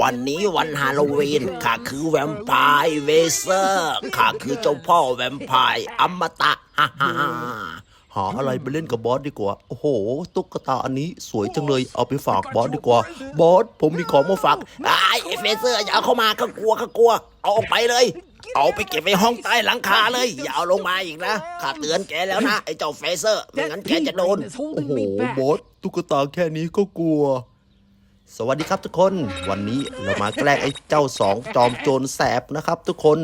วันนี้วันฮาโลวีนข้าคือแวมไพร์เวเซอร์ข้าคือเจ้าพ่อแวมไพร์อมตะฮ่าฮ่าฮ่าหาอะไรไปเล่นกับบอสดีกว่า โอ้โห ตุ๊กตาอันนี้สวยจังเลย เอาไปฝากบอสดีกว่า บอส ผมมีของมาฝากไอ้เฟเซอร์อย่าเอาเข้ามาข้ากลัวข้ากลัว เอาออกไปเลย เอาไปเก็บไว้ห้องใต้หลังคาเลย อย่าเอาลงมาอีกนะข้าเตือนแกแล้วนะ ไอ้เจ้าเฟเซอร์ ไม่งั้นแกจะโดน โอ้โหบอสตุ๊กตาแค่นี้ก็กลัว สวัสดีครับทุกคน วันนี้เรามาแกล้งไอ้เจ้าสองจอมโจรแสบนะครับทุกคน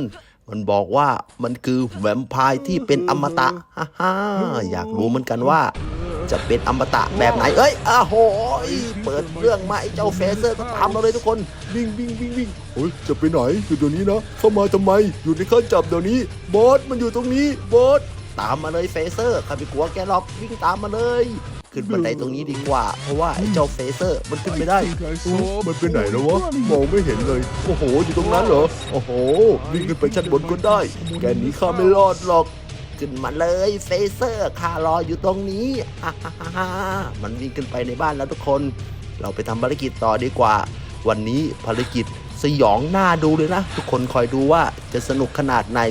มันบอกว่ามันคือแวมไพร์ที่เป็นอมตะฮ่าฮ่าอยากรู้เหมือนกันว่า จะเป็นอมตะแบบไหน เอ้ยอ้าโห ยเปิดเรื่องมาไอ้เจ้าเฟเซอร์ก็ตามเราเลยทุกคนวิ่งวิ่งวิ่งวิ่งเฮ้ยจะไปไหนอยู่ตรงนี้นะเข้ามาทำไมอยู่ในข้าจับเดี๋ยวนี้บอสมันอยู่ตรงนี้บอสตามมาเลยเฟเซอร์ข้าไม่กลัวแกหรอกวิ่งตามมาเลยขึ้นบันไดตรงนี้ดีกว่า เพราะว่าไอ้เจ้าเฟเซอร์มันขึ้นไม่ได้โอ้มันไปไหนแล้ววะ มองไม่เห็นเลย โอ้โห อยู่ตรงนั้นเหรอ โอ้โห วิ่งขึ้นไปชั้นบนก็ได้ แกหนีข้าไม่รอดหรอก ขึ้นมาเลยเฟเซอร์ข้ารออยู่ตรงนี้ฮ่าฮ่าฮ่ามันวิ่งขึ้นไปในบ้านแล้วทุกคน เราไปทำภารกิจต่อดีกว่า วันนี้ภารกิจสยองหน้าดูเลยนะ ทุกคนคอยดูว่าจะสนุกขนาดไหน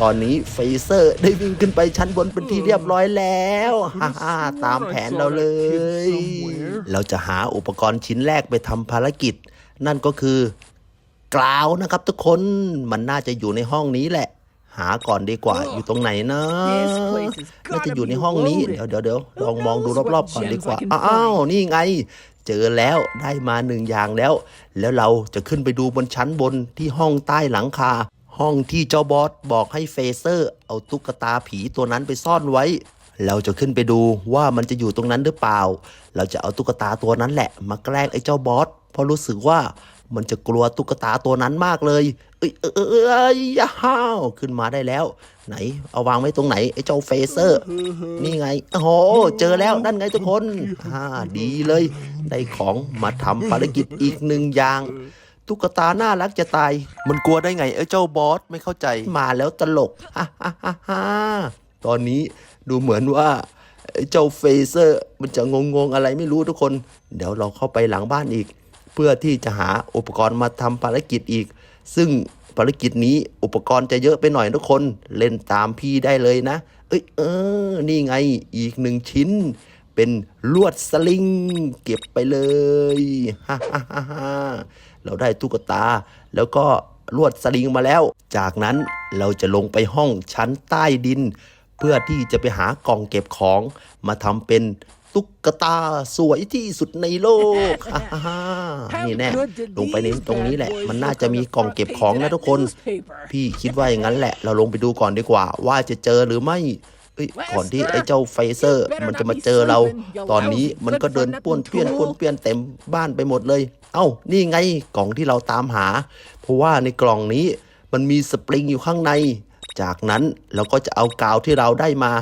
ตอนนี้เฟเซอร์ได้วิ่งขึ้นไปชั้นบนเป็นที่เรียบร้อยแล้วฮ่าฮ่าตามแผนเราเลย เราจะหาอุปกรณ์ชิ้นแรกไปทำภารกิจ นั่นก็คือกราวนะครับทุกคนมันน่าจะอยู่ในห้องนี้แหละ หาก่อนดีกว่าอยู่ตรงไหนนะ This place has น่าจะ gotta อยู่ใน be ห้องนี้ loaded. เดี๋ยวเดี๋ยวเดี๋ยวลองมองดู knows รอบ what ๆก่อนดีกว่า gems I can อ้าว find. นี่ไง เจอแล้วได้มาหนึ่งอย่างแล้ว แล้วเราจะขึ้นไปดูบนชั้นบนที่ห้องใต้หลังคา ห้องที่เจ้าบอสบอกให้เฟเซอร์ เอาตุ๊กตาผีตัวนั้นไปซ่อนไว้ เราจะขึ้นไปดูว่ามันจะอยู่ตรงนั้นหรือเปล่า เราจะเอาตุ๊กตาตัวนั้นแหละ มาแกล้งไอ้เจ้าบอสเพราะรู้สึกว่า มันจะกลัวตุ๊กตาตัวนั้นมากเลย เอ้ยเอ้ยเอ้ยยาห้าวขึ้นมาได้แล้ว ไหน เอาวางไว้ตรงไหนไอ้เจ้าเฟเซอร์ นี่ไงโอ้โหเจอแล้วนั่นไงทุกคนอ่าดีเลย ได้ของมาทำภารกิจอีกหนึ่งอย่างตุ๊กตาน่ารักจะตาย มันกลัวได้ไงไอ้เจ้าบอสไม่เข้าใจ มาแล้วตลกฮ่าฮ่าฮ่าฮ่าตอนนี้ดูเหมือนว่าไอ้เจ้าเฟเซอร์ มันจะงงๆอะไรไม่รู้ทุกคน เดี๋ยวเราเข้าไปหลังบ้านอีก เพื่อที่จะหาอุปกรณ์มาทำภารกิจอีก ซึ่งภารกิจนี้อุปกรณ์จะเยอะไปหน่อยทุกคนเล่นตามพี่ได้เลยนะ เอ้ยเออ นี่ไงอีกหนึ่งชิ้น เป็นลวดสลิง เก็บไปเลยฮ่าฮ่าฮ่าฮ่าเราได้ตุ๊กตา แล้วก็ลวดสลิงมาแล้ว จากนั้นเราจะลงไปห้องชั้นใต้ดิน เพื่อที่จะไปหากล่องเก็บของมาทำเป็น ตุ๊กตาสวยที่สุดในโลกฮ่าฮ่าฮ่านี่แน่ ลงไปในตรงนี้แหละ มันน่าจะมีกล่องเก็บของนะทุกคน พี่คิดว่าอย่างนั้นแหละ เราลงไปดูก่อนดีกว่า ว่าจะเจอหรือไม่เอ้ยก่อนที่ไอ้เจ้าไฟเซอร์ มันจะมาเจอเรา ตอนนี้มันก็เดินป้วนเปี้ยนป้วนเปี้ยนเต็มบ้านไปหมดเลย เอ้า นี่ไงกล่องที่เราตามหา เพราะว่าในกล่องนี้มันมีสปริงอยู่ข้างใน จากนั้นเราก็จะเอากาวที่เราได้มา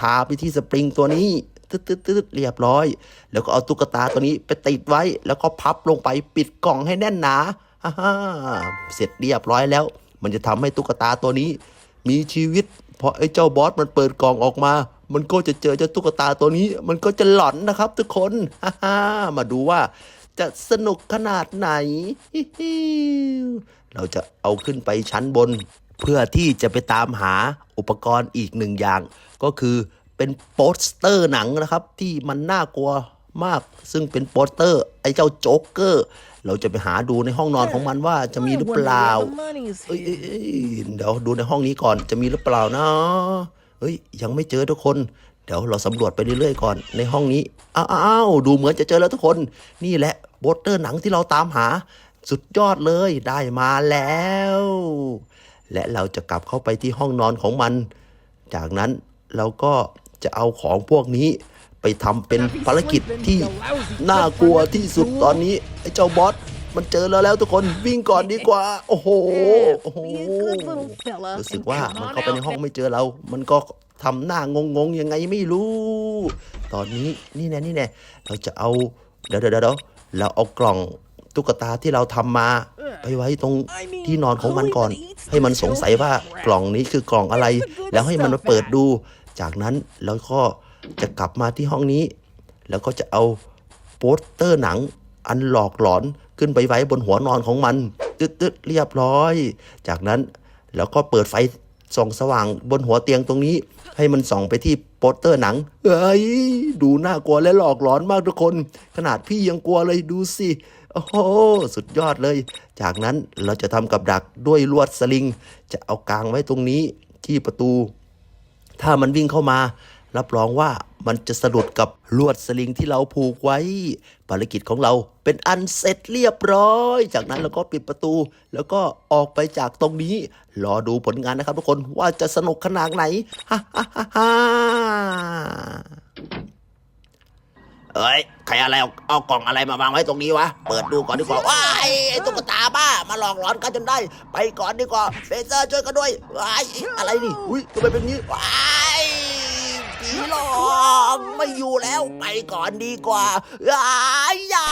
ทาไปที่สปริงตัวนี้ ตึ๊ดตึ๊ดตึ๊ดเรียบร้อย แล้วก็เอาตุ๊กตาตัวนี้ไปติดไว้ แล้วก็พับลงไปปิดกล่องให้แน่นหนาฮ่าเสร็จเรียบร้อยแล้ว มันจะทำให้ตุ๊กตาตัวนี้ มีชีวิตพอไอ้เจ้าบอสมันเปิดกล่องออกมา มันก็จะเจอเจ้าตุ๊กตาตัวนี้ มันก็จะหลอนนะครับทุกคนฮ่ามาดูว่าจะสนุกขนาดไหน เราจะเอาขึ้นไปชั้นบน เพื่อที่จะไปตามหาอุปกรณ์อีกหนึ่งอย่าง ก็คือ เป็นโปสเตอร์หนังนะครับ ที่มันน่ากลัวมาก ซึ่งเป็นโปสเตอร์ ไอ้เจ้าโจ๊กเกอร์ เราจะไปหาดูในห้องนอนของมันว่าจะมีหรือเปล่าเอ้ยเดี๋ยวดูในห้องนี้ก่อนจะมีหรือเปล่านะเฮ้ยยังไม่เจอทุกคน เดี๋ยวเราสำรวจไปเรื่อยๆก่อนในห้องนี้อ้าวดูเหมือนจะเจอแล้วทุกคน นี่แหละโปสเตอร์หนังที่เราตามหา สุดยอดเลยได้มาแล้ว และเราจะกลับเข้าไปที่ห้องนอนของมัน จากนั้นเราก็ จะเอาของพวกนี้ไปทำเป็นภารกิจที่น่ากลัวที่สุดตอนนี้ไอ้เจ้าบอสมันเจอเราแล้วทุกคนวิ่งก่อนดีกว่า โอ้โหโอ้โหรู้สึกว่ามันเข้าไปในห้องไม่เจอเรา มันก็ทำหน้างงๆยังไงไม่รู้ ตอนนี้นี่แน่นี่แน่เราจะเอาเดี๋ยวเดี๋ยวเดี๋ยวเราเอากล่องตุ๊กตาที่เราทำมา ไปไว้ตรงที่นอนของมันก่อน ให้มันสงสัยว่ากล่องนี้คือกล่องอะไร แล้วให้มันมาเปิดดู จากนั้นเราก็จะกลับมาที่ห้องนี้ แล้วก็จะเอาโปสเตอร์หนังอันหลอกหลอนขึ้นไปไว้บนหัวนอนของมันตึ๊ดตึ๊ดเรียบร้อย จากนั้นแล้วก็เปิดไฟส่องสว่างบนหัวเตียงตรงนี้ ให้มันส่องไปที่โปสเตอร์หนัง เฮ้ย ดูน่ากลัวและหลอกหลอนมากทุกคน ขนาดพี่ยังกลัวเลยดูสิโอ้โห สุดยอดเลย จากนั้นเราจะทำกับดักด้วยลวดสลิง จะเอากางไว้ตรงนี้ที่ประตู ถ้ามันวิ่งเข้ามา รับรองว่ามันจะสะดุดกับลวดสลิงที่เราผูกไว้ ภารกิจของเราเป็นอันเสร็จเรียบร้อย จากนั้นเราก็ปิดประตู แล้วก็ออกไปจากตรงนี้ รอดูผลงานนะครับทุกคนว่าจะสนุกขนาดไหนฮ่าฮ่าฮ่า เอ้ย ใครอะไรเอาเอากล่องอะไรมาวางไว้ตรงนี้วะ เปิดดูก่อนดีกว่าว้ายไอ้ตุ๊กตาบ้า มาหลอกหลอนกันจนได้ ไปก่อนดีกว่า เฟเซอร์ช่วยกันด้วยว้ายอะไรนี่ อุ้ยทำไมเป็นงี้ว้ายผีหลอกไม่อยู่แล้ว ไปก่อนดีกว่าอ้ายย่า